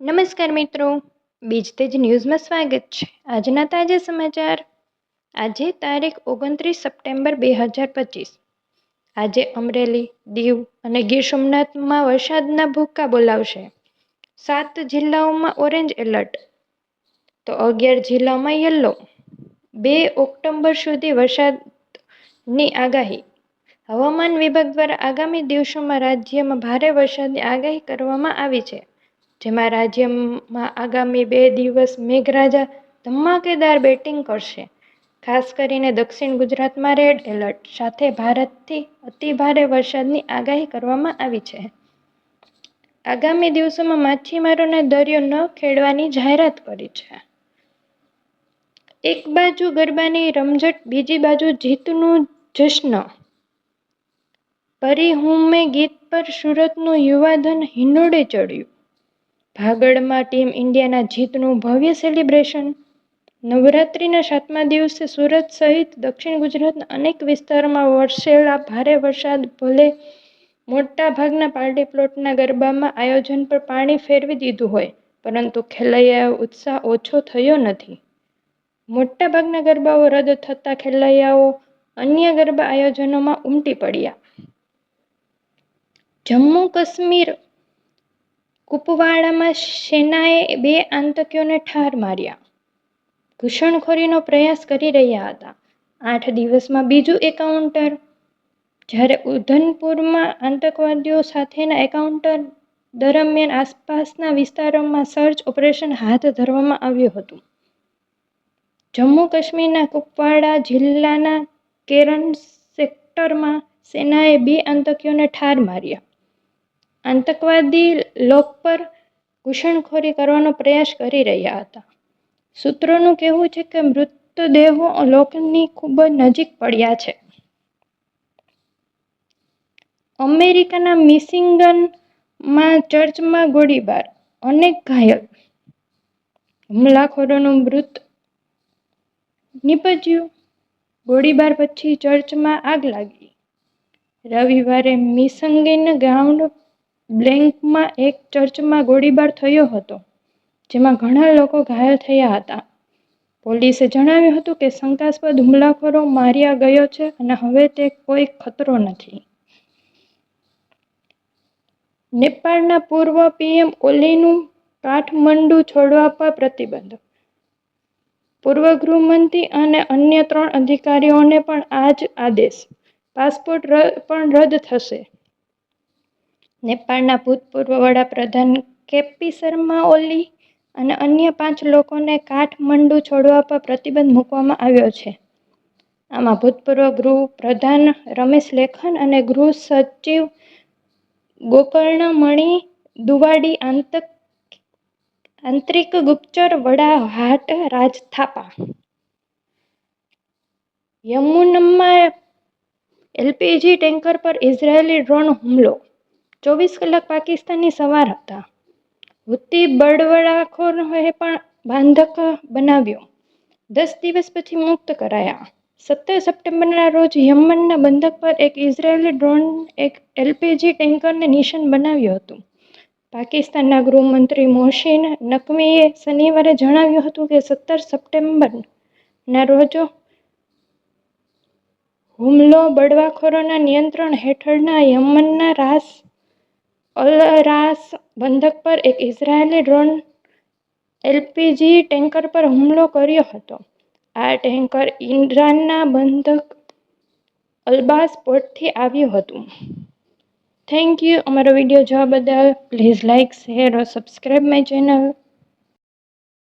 નમસ્કાર મિત્રો. બીજ તેજ ન્યૂઝમાં સ્વાગત છે. આજના તાજા સમાચાર. આજે તારીખ ઓગણત્રીસ સપ્ટેમ્બર બે હજાર પચીસ. આજે અમરેલી, દીવ અને ગીર સોમનાથમાં વરસાદના ભૂક્કા બોલાવશે. સાત જિલ્લાઓમાં ઓરેન્જ એલર્ટ. તો અગિયાર જિલ્લાઓમાં યલો. બે ઓક્ટોબર સુધી વરસાદની આગાહી. હવામાન વિભાગ દ્વારા આગામી દિવસોમાં રાજ્યમાં ભારે વરસાદની આગાહી કરવામાં આવી છે. જેમાં રાજ્યમાં આગામી બે દિવસ મેઘરાજા ધમાકેદાર બેટિંગ કરશે. ખાસ કરીને દક્ષિણ ગુજરાતમાં રેડ એલર્ટ સાથે ભારેથી અતિભારે વરસાદની આગાહી કરવામાં આવી છે. આગામી દિવસોમાં માછીમારોને દરિયો ન ખેડવાની જાહેરાત કરી છે. એક બાજુ ગરબાની રમઝટ, બીજી બાજુ જીતનું જશ્ન. પરી હું મેં ગીત પર સુરતનું યુવાધન હિંડોળે ચડ્યું. ભાગળમાં ટીમ ઇન્ડિયાના જીતનું ભવ્ય સેલિબ્રેશન નવરાત્રિના સાતમા દિવસે સુરત સહિત દક્ષિણ ગુજરાતના અનેક વિસ્તારોમાં વરસેલા ભારે વરસાદ, ભલે મોટા ભાગના પાર્ટી પ્લોટના ગરબામાં આયોજન પર પાણી ફેરવી દીધું હોય, પરંતુ ખેલૈયાઓ ઉત્સાહ ઓછો થયો નથી. મોટાભાગના ગરબાઓ રદ થતા ખેલૈયાઓ અન્ય ગરબા આયોજનોમાં ઉમટી પડ્યા. જમ્મુ કાશ્મીર કુપવાડામાં સેનાએ બે આતંકીઓને ઠાર માર્યા. ઘૂસણખોરીનો પ્રયાસ કરી રહ્યા હતા. આઠ દિવસમાં બીજું એકાઉન્ટર. જ્યારે ઉધનપુરમાં આતંકવાદીઓ સાથેના એકાઉન્ટર દરમિયાન આસપાસના વિસ્તારોમાં સર્ચ ઓપરેશન હાથ ધરવામાં આવ્યું હતું. જમ્મુ કાશ્મીરના કુપવાડા જિલ્લાના કેરન સેક્ટરમાં સેનાએ બે આતંકીઓને ઠાર માર્યા. આતંકવાદી લોક પર ઘૂસણખોરી કરવાનો પ્રયાસ કરી રહ્યા હતા. સૂત્રોનું કહેવું છે કે મૃતદેહો લોકની ખૂબ નજીક પડ્યા છે. અમેરિકાના મિસિંગનમાં ચર્ચમાં ગોળીબાર, અનેક ઘાયલ. હુમલાખોરોનું મૃત નીપજ્યું. ગોળીબાર પછી ચર્ચમાં આગ લાગી. રવિવારે મિસંગીન ગ્રાઉન્ડ બ્લેન્કમાં એક ચર્ચમાં ગોળીબાર થયો હતો, જેમાં ઘણા લોકો ઘાયલ થયા હતા. પોલીસે જણાવ્યું હતું કે શંકાસ્પદ હુમલાખોરો માર્યા ગયો છે અને હવે તે કોઈ ખતરો નથી. નેપાળના પૂર્વ પીએમ ઓલીનું કાઠમંડુ છોડવા પર પ્રતિબંધ. પૂર્વ ગૃહમંત્રી અને અન્ય ત્રણ અધિકારીઓને પણ આ જ આદેશ. પાસપોર્ટ પણ રદ થશે. નેપાળના ભૂતપૂર્વ વડાપ્રધાન કેપી શર્મા ઓલી અને અન્ય પાંચ લોકોને કાઠમંડુ છોડવા પર પ્રતિબંધ મૂકવામાં આવ્યો છે. આમાં ભૂતપૂર્વ ગૃહ પ્રધાન રમેશ લેખન અને ગૃહ સચિવ ગોકર્ણમણિ દુવાડી દુવાડી આંતરિક ગુપ્તચર વડા હાટ રાજ થાપા યમુનમાં એલપીજી ટેન્કર પર ઇઝરાયેલી ડ્રોન હુમલો. ચોવીસ કલાક પાકિસ્તાની સવાર હતા. હુતી બળવડાખોરોએ પણ બાંધક બનાવ્યો. દસ દિવસ પછી મુક્ત કરાયા. સત્તર સપ્ટેમ્બરના રોજ યમનના બંધક પર એક ઇઝરાયેલી ડ્રોન એક એલપીજી ટેન્કરને નિશાન બનાવ્યું હતું. પાકિસ્તાનના ગૃહમંત્રી મોહસિન નકવીએ શનિવારે જણાવ્યું હતું કે સત્તર સપ્ટેમ્બરના રોજ હુમલો બળવાખોરોના નિયંત્રણ હેઠળના યમનના રાસ અલ રાસ બંધક પર એક ઇઝરાયેલી ડ્રોન એલપીજી ટેન્કર પર હુમલો કર્યો હતો. આ ટેન્કર ઇરાનના બંધક અલબાસ પોર્ટથી આવ્યું હતું. થેન્ક યુ અમારો વીડિયો જોવા બદલ please like share or subscribe my channel